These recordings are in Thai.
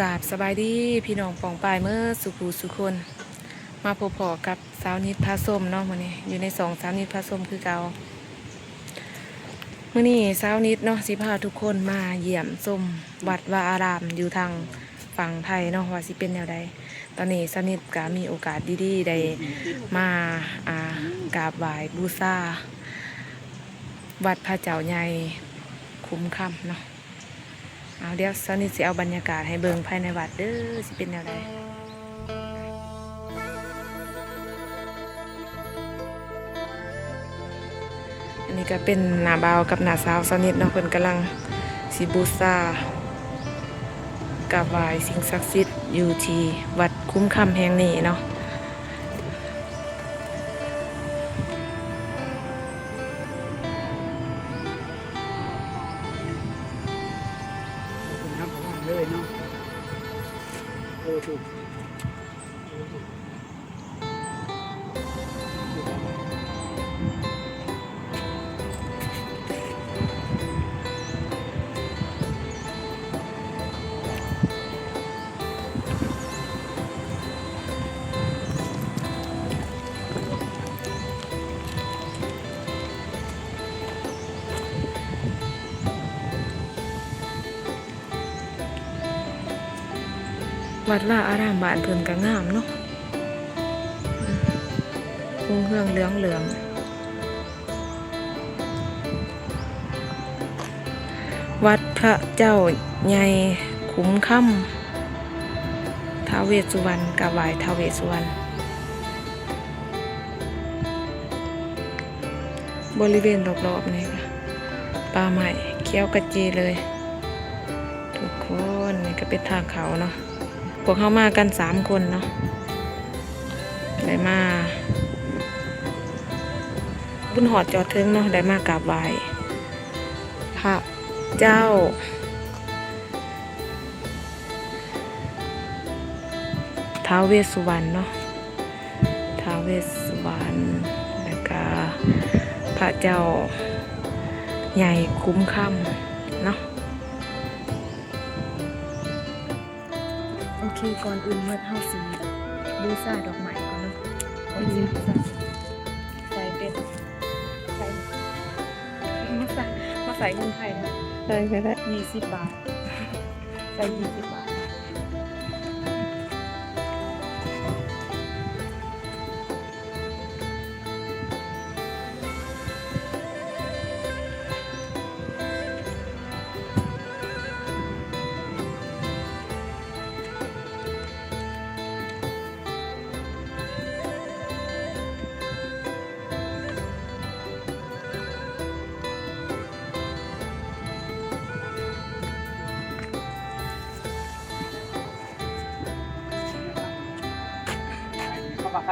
กราบสบายดีพี่น้องปองปายเมื่อสุภูสุคน มาพบพอกับสาวนิดพาส้มเนาะมื้อนี้อยู่ในสองสาวนิดพาส้มคือเก่ามื้อนี้สาวนิดเนาะสิพาทุกคนมาเยี่ยมส้มวัดวาอารามอยู่ทางฝั่งไทยเนาะว่าสิเป็นแนวใดตอนนี้สาวนิดก็มีโอกาสดีๆได้มาอ่ากราบไหว้บูชาวัดพระเจ้าใหญ่คุ้มค่ำเนาะ เอาเดี๋ยวสาวนิทสิเอาบรรยากาศให้เบิ่งภายในวัดเด้อสิเป็นแนวใดอันนี้ก็เป็นหน้าบ่าวกับหน้าสาวสาวนิทเนาะเพิ่นกำลังสิบูชากราบไหว้สิ่งศักดิ์สิทธิ์อยู่ที่วัดคุ้มคำแห่งนี้เนาะ โวัดว่าอารามบ้านเพิ่นก็งามเนาะคงเครื่องเหลืองเหลืองวัดพระเจ้าใหญ่คุ้มค่ำท้าวเวสุวรรณกับไวายท้าวเวสุวรรณบริเวณรอบๆนี่ค่ะป่าไม้เขียวกระจีเลย ทุกคนนี่ก็เป็นทางเขาเนาะ พวกเขามากันสามคนเนาะได้มา บุญหอดจอดถึงเนาะได้มากราบไหว้พระเจ้า ท้าวเวสสุวรรณเนาะท้าวเวสสุวรรณแล้วก็พระเจ้าใหญ่คุ้มค่ำเนาะ โอเคก่อนอื่นเมื่อเท่าสีบูซาดอกไม้ก่อนเนาะก่อนสีใส่เป็นใส่มาใส่มาใส่เงินไทยนะใช่ก็ได้ยี่สิบบาท ใส่ยี่สิบบาท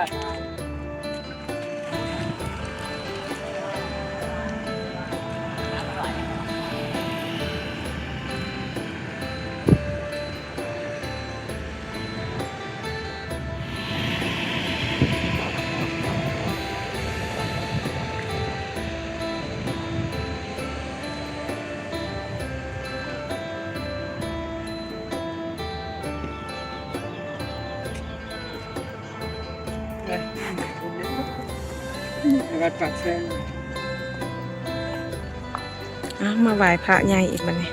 เวัดปากแซงอ้ามาไหว้พระใหญ่อีกบันนี้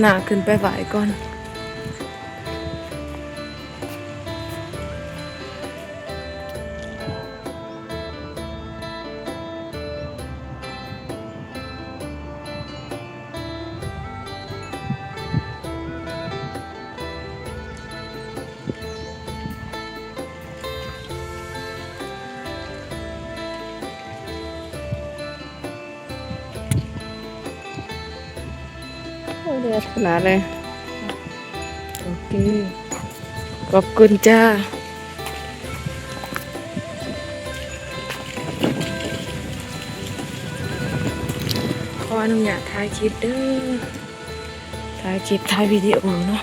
หนาขึ้นไปไหว้ก่อน เดือดขนาดเลย โอเค ขอบคุณจ้า ขออนุญาตถ่ายคลิปเด้อ ถ่ายคลิปถ่ายวิดีโอเนาะ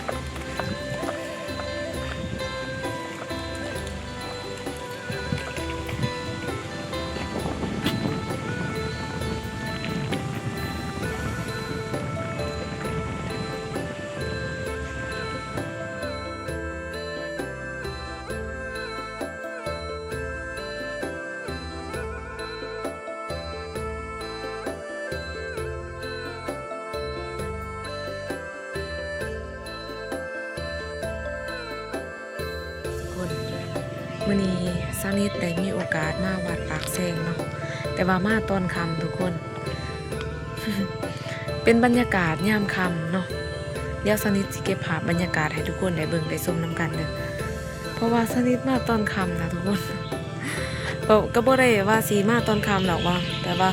มื่อนี้สักนิดได้มีโอกาสมาวัดปากแซงเนาะแต่ว่ามาตอนคำทุกคน เป็นบรรยากาศยามคำเนาะเดี๋ยวสักนิดสิเก็บภาพบรรยากาศให้ทุกคนได้เบิ่งได้ชมน้ำกันเลยเพราะว่าสักนิดมาตอนคำนะทุกคนก็ก็บ่ได้ว่าสีมาตอนคำหรอกว่า แต่ว่า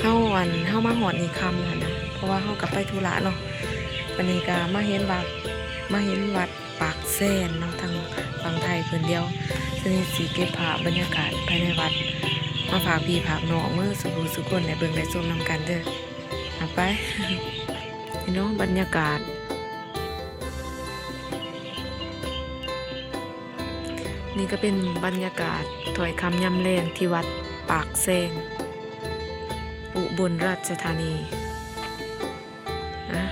เฮาวันเฮามาหอดนี่คำหั่นนะเพราะว่าเฮากลับไปธุระเนาะวันนี้ก็มาเห็นวัดมาเห็นวัดปากแซนเนาะทาง ฝั่งไทยเพิ่นเดียวสนิทสีเก็บภาพบรรยากาศภายในวัด มาฝากพี่ฝากน้องมือสุขสุขคนในเบิ่งได้ชมนำกันเด้อเอาไปพี่น้องบรรยากาศ นี่ก็เป็นบรรยากาศถอยคำยำแรงที่วัดปากแซงอุบลราชธานีนะ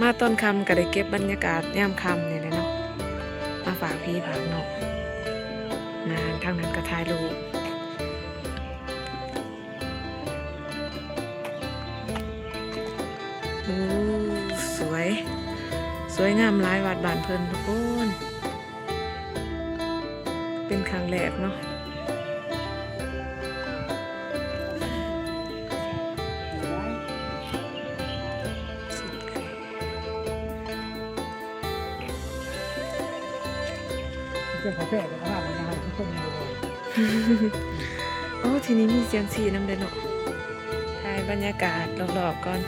มาต้นคำก็ได้เก็บบรรยากาศย่ำคำ ฝากพี่ฝากน้องนะทางนั้นก็ถ่ายรูปโอ้สวย สวยงามหลายวัดบานเพลินทุกคน เป็นครั้งแรกเนาะ เจ้าของแพร่กับข้าวมันนะครับที่ต้มอยู่เลยโอ้ทีนี้มีเสียงสีน้ำเดนเนาะถ่ายบรรยากาศรอบๆก่อน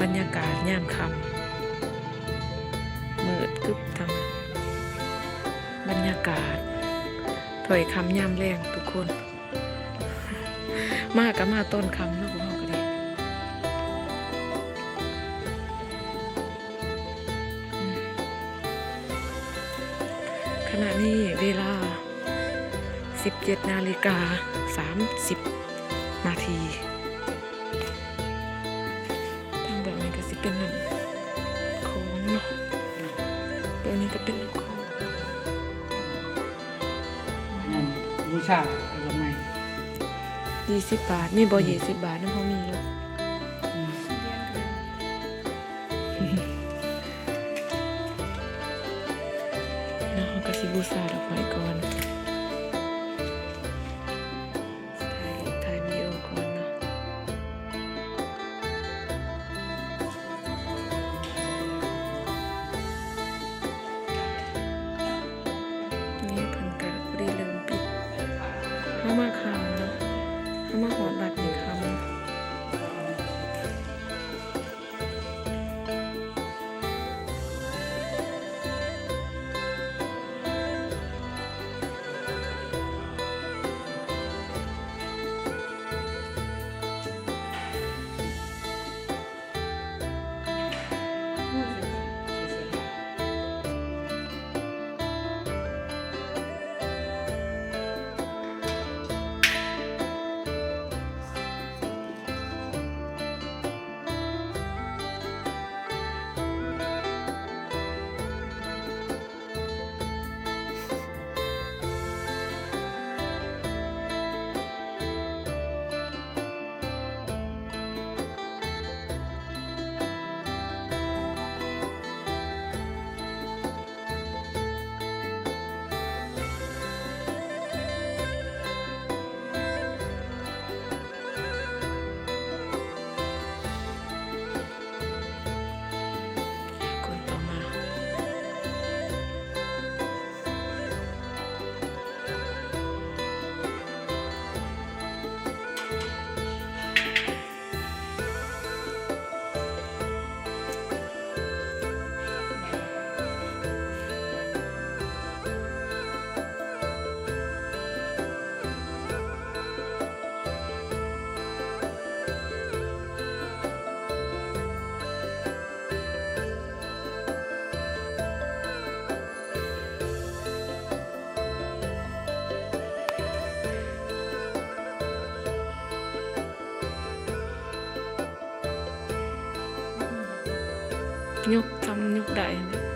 บรรยากาศยามค่ำ กึบทั้งบรรยากาศถอยคำยามแรงทุกคน มากกับมาต้นคำเนาะพวกเราก็ดีขณะนี้เวลา 17 นาฬิกา 30 นาที ชาอะไรไหมยี่สิบบาท มีบอยี่สิบบาทนั่นเขามีอยู่แล้วเขาก็สิบูชาดอกไม้ก่อน เยุกทำยุกได้เลย